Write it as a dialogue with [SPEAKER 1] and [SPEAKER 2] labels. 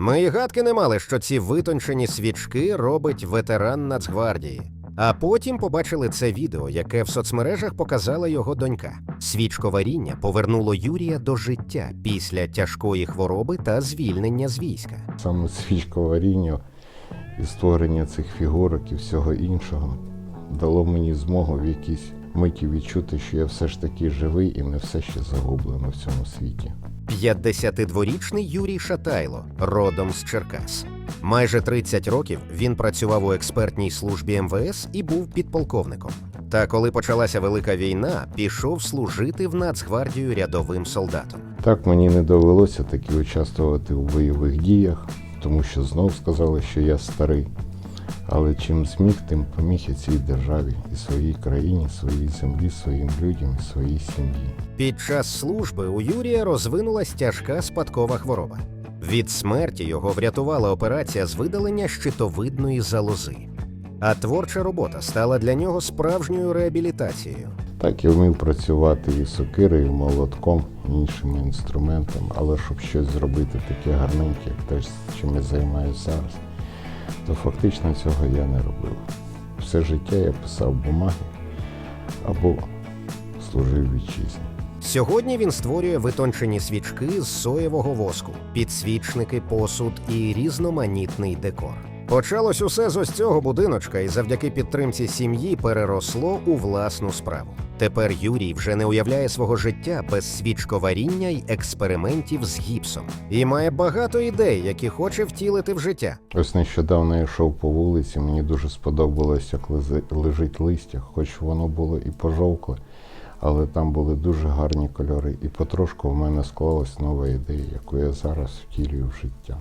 [SPEAKER 1] Ми й гадки не мали, що ці витончені свічки робить ветеран Нацгвардії. А потім побачили це відео, яке в соцмережах показала його донька. Свічковаріння повернуло Юрія до життя після тяжкої хвороби та звільнення з війська.
[SPEAKER 2] Саме свічковаріння і створення цих фігурок і всього іншого дало мені змогу в якійсь миті відчути, що я все ж таки живий і не все ще загублено в цьому світі.
[SPEAKER 1] 52-річний Юрій Шатайло, родом з Черкас. Майже 30 років він працював у експертній службі МВС і був підполковником. Та коли почалася велика війна, пішов служити в Нацгвардію рядовим солдатом.
[SPEAKER 2] Так мені не довелося таки участвувати у бойових діях, тому що знов сказали, що я старий. Але чим зміг, тим поміг і цій державі, і своїй країні, своїй землі, своїм людям і своїй сім'ї.
[SPEAKER 1] Під час служби у Юрія розвинулась тяжка спадкова хвороба. Від смерті його врятувала операція з видалення щитовидної залози. А творча робота стала для нього справжньою реабілітацією.
[SPEAKER 2] Так я вмів працювати і сокирою, і молотком, і іншими інструментами, але щоб щось зробити таке гарненьке, як те, чим я займаюся зараз, то фактично цього я не робив. Все життя я писав бумаги або служив вітчизні.
[SPEAKER 1] Сьогодні він створює витончені свічки з соєвого воску, підсвічники, посуд і різноманітний декор. Почалось усе з ось цього будиночка, і завдяки підтримці сім'ї переросло у власну справу. Тепер Юрій вже не уявляє свого життя без свічковаріння й експериментів з гіпсом, і має багато ідей, які хоче втілити в життя.
[SPEAKER 2] Ось нещодавно я йшов по вулиці, мені дуже сподобалось, як лежить листя, хоч воно було і пожовкле, але там були дуже гарні кольори. І потрошку в мене склалась нова ідея, яку я зараз втілюю в життя.